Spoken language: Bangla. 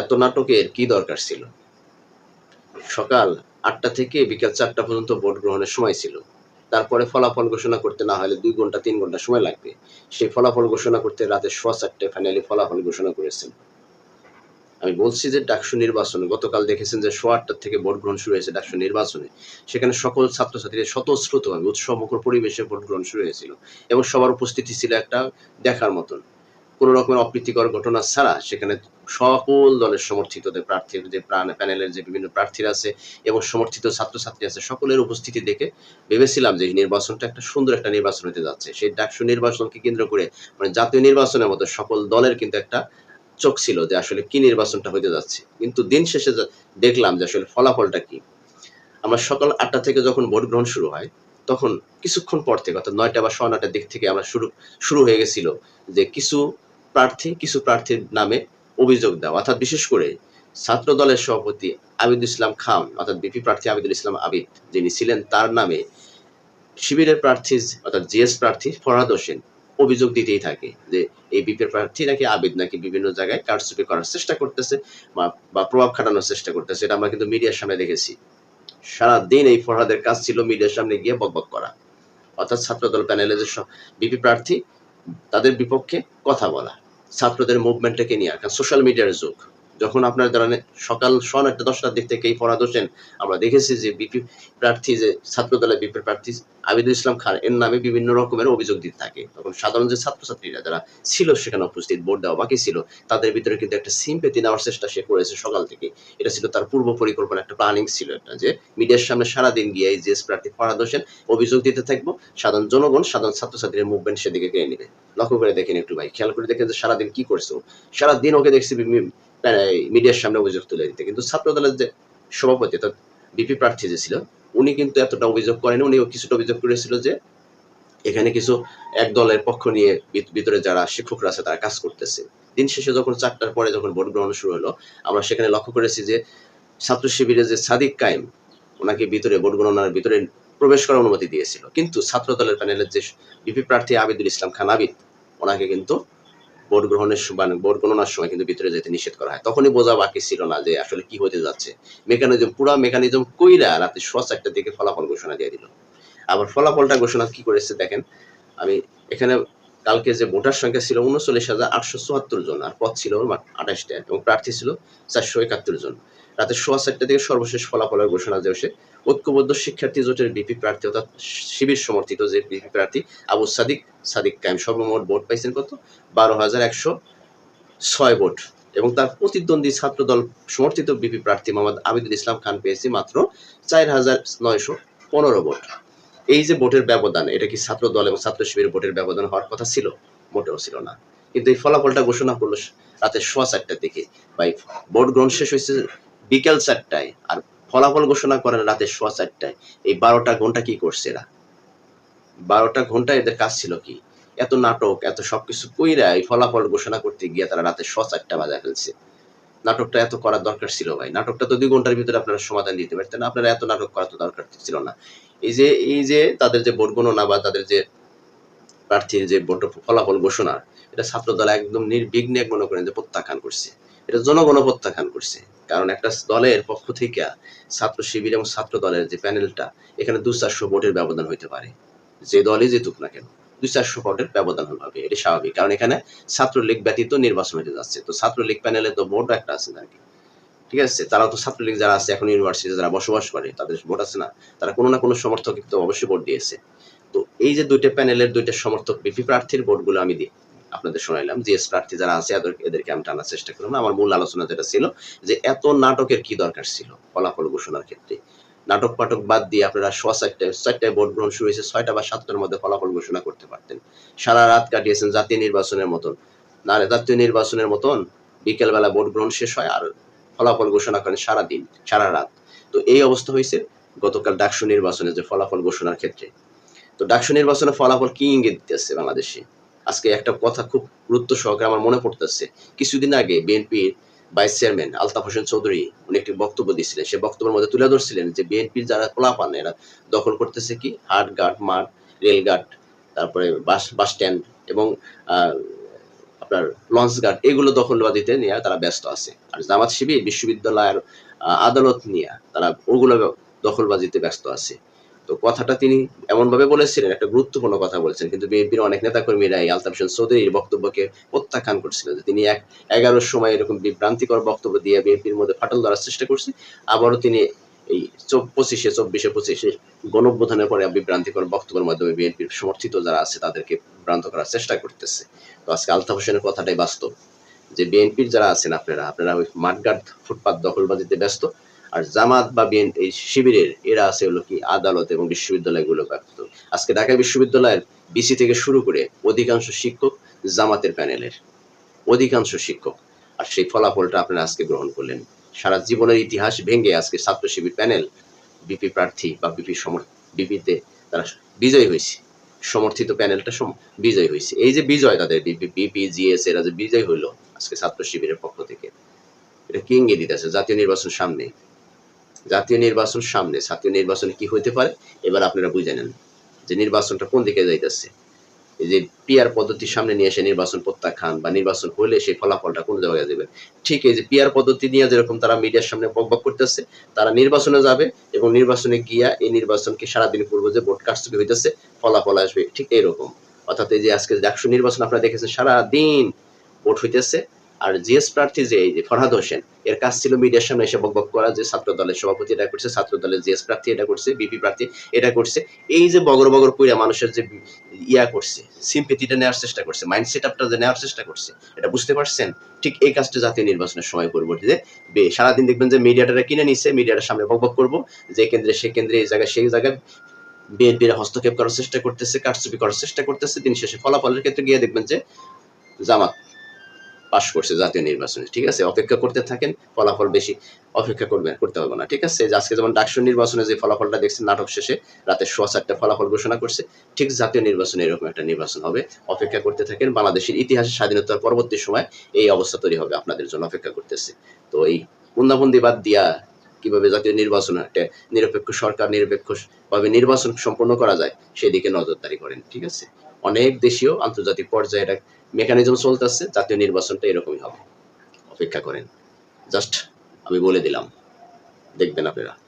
এত নাটকের কি দরকার ছিল? সকাল আটটা থেকে বিকাল চারটা পর্যন্ত ভোট গ্রহণের সময় ছিল। তারপরে ফলাফল ঘোষণা করতে না হলে দুই ঘণ্টা, তিন ঘণ্টা সময় লাগবে। সেই ফলাফল ঘোষণা করতে রাতে সোয়া চারটে ফাইনালি ফলাফল ঘোষণা করেছেন। আমি বলছি যে ডাকসু নির্বাচনে, গতকাল দেখেছেন যে সোয়া আটটার থেকে ভোট গ্রহণ শুরু হয়েছে ডাকসু নির্বাচনে। সেখানে সকল ছাত্রছাত্রীদের স্বতঃস্ফূর্তভাবে উৎসবমুখর পরিবেশে ভোট গ্রহণ শুরু হয়েছিল এবং সবার উপস্থিতি ছিল একটা দেখার মতন। কোনো রকমের অপ্রীতিকর ঘটনা ছাড়া সেখানে সকল দলের সমর্থিত যে প্রার্থীর যে প্যানেলের যে বিভিন্ন প্রার্থীরা আছে এবং সমর্থিত ছাত্রছাত্রী আছে, সকলের উপস্থিতি দেখে ভেবেছিলাম যে নির্বাচনটা একটা সুন্দর একটা নির্বাচন হতে যাচ্ছে। সেই ডাকসু নির্বাচনকে কেন্দ্র করে মানে জাতীয় নির্বাচনের মতো সকল দলের কিন্তু একটা চোখ ছিল যে আসলে কি নির্বাচনটা হতে যাচ্ছে। কিন্তু দিন শেষে দেখলাম যে আসলে ফলাফলটা কি। আমরা সকাল আটটা থেকে যখন ভোট গ্রহণ শুরু হয়, তখন কিছুক্ষণ পর থেকে, অর্থাৎ নয়টা বা সোয়া নয়টার দিক থেকে আমরা শুরু শুরু হয়ে গেছিল যে কিছু প্রার্থী, কিছু প্রার্থীর নামে অভিযোগ দেওয়া। অর্থাৎ বিশেষ করে ছাত্র দলের সভাপতি আবিদুল ইসলাম খান, অর্থাৎ বিপি প্রার্থী আবিদুল ইসলাম আবিদ, যিনি ছিলেন তার নামে শিবিরের প্রার্থী, অর্থাৎ জিএস প্রার্থী ফরহাদ হোসেন অভিযোগ দিতেই থাকে যে এই বিপির প্রার্থী নাকি আবিদ নাকি বিভিন্ন জায়গায় কারচুপি করার চেষ্টা করতেছে বা- প্রভাব খাটানোর চেষ্টা করতেছে, এটা আমরা কিন্তু মিডিয়ার সামনে দেখেছি। সারা দিন এই ফরহাদের কাজ ছিল মিডিয়ার সামনে গিয়ে বকবক করা। অর্থাৎ ছাত্রদল প্যানেলে যে বিপি প্রার্থী তাদের বিপক্ষে কথা বলা। ছাত্রদের মুভমেন্টটাকে নিয়ে কারণ সোশ্যাল মিডিয়ার যুগ। যখন আপনার ধরেন সকাল সোয়া একটা দশটার দিক থেকে এই ফরাদ হোসেন, আমরা দেখেছি যে বিপি প্রার্থী যে ছাত্রদলের বিপি প্রার্থী আবিদুল ইসলাম খান, এর নামে বিভিন্ন রকমের অভিযোগ দিতে থাকে। তখন সাধারণ যে ছাত্রছাত্রীরা যারা ছিল সেখানে উপস্থিত, ভোট দেওয়া বাকি ছিল, তাদের ভিতরে কিন্তু একটা সিম্পেতি নেওয়ার চেষ্টা সে করেছে সকাল থেকে। এটা ছিল তার পূর্ব পরিকল্পনা, একটা প্ল্যানিং ছিল একটা যে মিডিয়ার সামনে সারাদিন গিয়ে এই জিএস প্রার্থী ফরাদ হোসেন অভিযোগ দিতে থাকব। সাধারণ জনগণ, সাধারণ ছাত্রছাত্রীর মুভমেন্ট সেদিকে কেড়ে নেবে। লক্ষ্য করে দেখেন একটু ভাই, খেয়াল করে দেখেন যে সারাদিন কি করছে সারাদিন ওকে দেখছি মিডিয়ার সামনে অভিযোগ তুলে দিতে। কিন্তু ছাত্র দলের যে সভাপতি, অর্থাৎ বিপি প্রার্থী যে ছিল, উনি কিন্তু এতটা অভিযোগ করেন। উনি কিছুটা অভিযোগ করেছিল যে এখানে কিছু এক দলের পক্ষ নিয়ে ভিতরে যারা শিক্ষকরা আছে, তারা কাজ করতেছে। দিন শেষে যখন চারটার পরে যখন ভোট গ্রহণ শুরু হলো, আমরা সেখানে লক্ষ্য করেছি যে ছাত্র শিবিরের যে সাদিক কায়েম, ওনাকে ভিতরে ভোট গণনার ভিতরে প্রবেশ করার অনুমতি দিয়েছিল। কিন্তু ছাত্র দলের প্যানেলের যে বিপি প্রার্থী আবিদুল ইসলাম খান আবিদ, ওনাকে কিন্তু ভোট গ্রহণের মানে ভোট গণনার সময় কিন্তু ভিতরে যেতে নিষেধ করা হয়। তখনই বোঝা বাকি ছিল না যে আসলে কি হতে যাচ্ছে। মেকানিজম পুরা মেকানিজম কইরা রাতে সোয়া চারটার দিকে ফলাফল ঘোষণা দিয়ে দিল। আবার ফলাফলটা ঘোষণা কি করেছে দেখেন? আমি এখানে কালকে যে ভোটার সংখ্যা ছিল উনচল্লিশ হাজার আটশো চুয়াত্তর জন, আর পথ ছিল আঠাশটা এবং প্রার্থী ছিল চারশো একাত্তর জন। রাতে সোয়া চারটা থেকে সর্বশেষ ফলাফলের ঘোষণা দিয়েছে ঐক্যবদ্ধ শিক্ষার্থী জোটের বিপি প্রার্থী অর্থাৎ শিবির সমর্থিত যে বিপি প্রার্থী আবু সাদিক সাদিক কায়েম সর্বমোট ভোট পাইছেন কত? বারো হাজার একশো ছয় ভোট এবং তার প্রতিদ্বন্দ্বী ছাত্রদল সমর্থিত বিপি প্রার্থী মোহাম্মদ আবিদুল ইসলাম খান পেয়েছে মাত্র চার হাজার নয়শো পনেরো ভোট। এই যে ভোটের ব্যবধান, এটা কি ছাত্র দল এবং ছাত্র শিবিরের ভোটের ব্যবধান হওয়ার কথা ছিল? মোটেও ছিল না। কিন্তু এই ফলাফলটা ঘোষণা করল রাতে সোয়া চারটার দিকে। বা ভোট গ্রহণ শেষ হয়েছে বিকেল চারটায় আর ফলাফল ঘোষণা করেন রাতে সোয়া চারটায়। এই বারোটা ঘণ্টা কি করছে এরা? বারোটা ঘণ্টা এদের কাজ ছিল কি? এত নাটক, এত সবকিছু কইরা এই ফলাফল ঘোষণা করতে গিয়ে তারা রাতে সোয়া চারটা বাজা ফেলছে। নাটকটা এত করার দরকার ছিল ভাই। নাটকটা তো দুই ঘণ্টার ভিতরে আপনারা সমাধান দিতে পারতেন। আপনারা এত নাটক করা তো দরকার ছিল না। এই যে এই যে তাদের যে ভোট গণনা বা তাদের যে প্রার্থীর যে ভোট ফলাফল ঘোষণা, এটা ছাত্র দল একদম নির্বিঘ্নে মনে করেন যে প্রত্যাখ্যান করছে। এটা জনগণ প্রত্যাখ্যান করছে। কারণ একটা দলের পক্ষ থেকে ছাত্র শিবির এবং ছাত্র দলের যে প্যানেলটা, এখানে দু চারশো ভোটের ব্যবধান হইতে পারে। যে দলই জিতুক না কেন, দুই চারশো ভোটের ব্যবধান হবে এটা স্বাভাবিক। কারণ এখানে ছাত্রলীগ ব্যতীত নির্বাচন হতে যাচ্ছে। তো ছাত্রলীগ প্যানেলে তো ভোট একটা আছে নাকি ঠিক আছে? তারা তো ছাত্রলীগ যারা আছে, এখন ইউনিভার্সিটি যারা বসবাস করে, তাদের ভোট আছে না। তারা কোনো না কোনো সমর্থক অবশ্যই ভোট দিয়েছে। তো এই যে দুইটা প্যানেলের দুইটা সমর্থক, বিপি প্রার্থীর ভোটগুলো আমি দিই। আপনাদের শোনাইলাম জিএস প্রার্থী যারা আছে এদেরকে আমি টানার চেষ্টা করলাম আমার মূল আলোচনা যেটা ছিল যে এত নাটকের কি দরকার ছিল ফলাফল ঘোষণার ক্ষেত্রে? নাটক পাটক বাদ দিয়ে আপনারা সোয়া চারটায় চারটায় ভোট গ্রহণ শুরু হয়েছে, ছয়টা বা সাতটার মধ্যে ফলাফল ঘোষণা করতে পারতেন। সারা রাত কাটিয়েছেন জাতীয় নির্বাচনের মতন। না জাতীয় নির্বাচনের মতন বিকেলবেলা ভোট গ্রহণ শেষ হয় আর ফলাফল ঘোষণা করেন সারা দিন সারা রাত। তো এই অবস্থা হয়েছে গতকাল ডাকসু নির্বাচনে যে ফলাফল ঘোষণার ক্ষেত্রে। তো ডাকসু নির্বাচনে ফলাফল কি ইঙ্গিত দিতেছে বাংলাদেশে? আজকে একটা কথা খুব গুরুত্ব সহকারে আমার মনে পড়তেছে। কিছুদিন আগে বিএনপির ভাইস চেয়ারম্যান আলতাফ হোসেন চৌধুরী উনি একটি বক্তব্য দিয়েছিলেন। সে বক্তব্যের মধ্যে তুলে ধরছিলেন যে বিএনপির যারা পোলাপান, এরা দখল করতেছে কি? হাট ঘাট মাঠ, রেলঘাট, তারপরে বাস বাস স্ট্যান্ড এবং আপনার লঞ্চ গার্ড এগুলো দখলবাদিতে নিয়ে তারা ব্যস্ত আছে। আর জামাত শিবির, বিশ্ববিদ্যালয়ের আদালত নিয়ে তারা ওগুলো দখলবাজিতে ব্যস্ত আছে। তো কথাটা তিনি এমনভাবে বলেছিলেন, একটা গুরুত্বপূর্ণ কথা বলছেন। কিন্তু বিএনপির অনেক নেতাকর্মীরা এই আলতাফ হোসেন চৌধুরীর বক্তব্যকে প্রত্যাখ্যান করছিলেন যে তিনি এক এগারোর সময় এরকম বিভ্রান্তিকর বক্তব্য দিয়ে বিএনপির মধ্যে ফাটল ধরার চেষ্টা করছে। আবারও তিনি এই পঁচিশে, চব্বিশে, পঁচিশে গণঅভ্যুত্থানের পরে বিভ্রান্তিকর বক্তব্যের মাধ্যমে বিএনপির সমর্থিত যারা আছে তাদেরকে বিভ্রান্ত করার চেষ্টা করতেছে। তো আজকে আলতাফ হোসেনের কথাটাই বাস্তব। যে বিএনপির যারা আছেন আপনারা আপনারা ওই মাঠঘাট ফুটপাত দখলবাজিতে ব্যস্ত। আর জামাত বা বিএন এই শিবিরের এরা আছে হলো কি আদালত এবং বিশ্ববিদ্যালয়গুলো ব্যস্ত আজকে ঢাকা বিশ্ববিদ্যালয়ের বিসি থেকে শুরু করে অধিকাংশ শিক্ষক জামাতের প্যানেলের। অধিকাংশ শিক্ষক। আর সেই ফলাফলটা আপনারা আজকে গ্রহণ করলেন। সারা জীবনের ইতিহাস ভেঙে আজকে ছাত্র শিবির প্যানেল বিপি প্রার্থী বা বিপি সমর বিপিতে তারা বিজয়ী হয়েছে। সমর্থিত প্যানেলটা বিজয়ী হয়েছে। এই যে বিজয় তাদের বিপি বিপি, জিএস এরা যে বিজয় হইল আজকে ছাত্র শিবিরের পক্ষ থেকে। এটা কি ইঙ্গিত দিতেছে জাতীয় নির্বাচন সামনে। জাতীয় নির্বাচন সামনে, জাতীয় নির্বাচনে কি হইতে পারে? এবার আপনারা বুঝে নেন যে নির্বাচনটা কোন দিকে যাইতেছে। এই যে পিয়ার পদ্ধতির সামনে নিয়ে এসে নির্বাচন প্রত্যাখ্যান বা নির্বাচন হলে সেই ফলাফলটা কোন জায়গায় দেবে ঠিক এই যে পিয়ার পদ্ধতি নিয়ে যেরকম তারা মিডিয়ার সামনে বকবক করতেছে, তারা নির্বাচনে যাবে এবং নির্বাচনে গিয়া এই নির্বাচনকে সারাদিন পূর্ব যে ভোট কারচুপি হইতেছে, ফলাফল আসবে ঠিক এইরকম। অর্থাৎ এই যে আজকে একশো নির্বাচন আপনারা দেখেছেন সারা দিন ভোট হইতেছে। আর জিএস প্রার্থী যে এই যে ফরহাদ হোসেন এর কাজ ছিল মিডিয়ার সামনে এসে বকবক করা যে ছাত্র দলের সভাপতি এটা করছে ছাত্র দলের জিএস প্রার্থী এটা করছে, বিপি প্রার্থী এটা করছে। এই যে বগর বগর কইরা মানুষের যে ইয়া করছে সিম্পেথিটা নেওয়ার চেষ্টা করছে মাইন্ড সেট আপটা যে নেওয়ার চেষ্টা করছে, এটা বুঝতে পারছেন? ঠিক এই কাজটা জাতীয় নির্বাচনের সময় পরবর্তীতে বে- সারাদিন দেখবেন যে মিডিয়াটা কিনে নিচ্ছে মিডিয়াটার সামনে বকবক করব, যে কেন্দ্রে সে কেন্দ্রে, এই জায়গায় সেই জায়গায় বিএনপির হস্তক্ষেপ করার চেষ্টা করতেছে, কারচুপি করার চেষ্টা করতেছে, দিন শেষে ফলাফলের ক্ষেত্রে গিয়ে দেখবেন যে জামাত পাশ করছে জাতীয় নির্বাচনে, ঠিক আছে? অপেক্ষা করতে থাকেন, ফলাফল বেশি অপেক্ষা করবে, করতে হবে না, ঠিক আছে? আজকে যেমন ডাকসু নির্বাচনে যে ফলাফলটা দেখছেন, নাটক শেষে রাতে সোয়া চারটা ফলাফল ঘোষণা করছে, ঠিক জাতীয় নির্বাচনে এরকম একটা নির্বাচন হবে। অপেক্ষা করতে থাকেন, বাংলাদেশের ইতিহাসে স্বাধীনতার পরবর্তী সময় এই অবস্থা তৈরি হবে আপনাদের জন্য অপেক্ষা করতেছে। তো এই বুন্দাবন্দি বাদ দিয়া কীভাবে জাতীয় নির্বাচন একটা নিরপেক্ষ সরকার নিরপেক্ষ ভাবে নির্বাচন সম্পন্ন করা যায়, সেদিকে নজরদারি করেন, ঠিক আছে? অনেক দেশীয় আন্তর্জাতিক পর্যায়ে এটা মেকানিজম চলতেছে, জাতীয় নির্বাচনটা এরকমই হবে। অপেক্ষা করেন। জাস্ট আমি বলে দিলাম। দেখবেন আপনারা।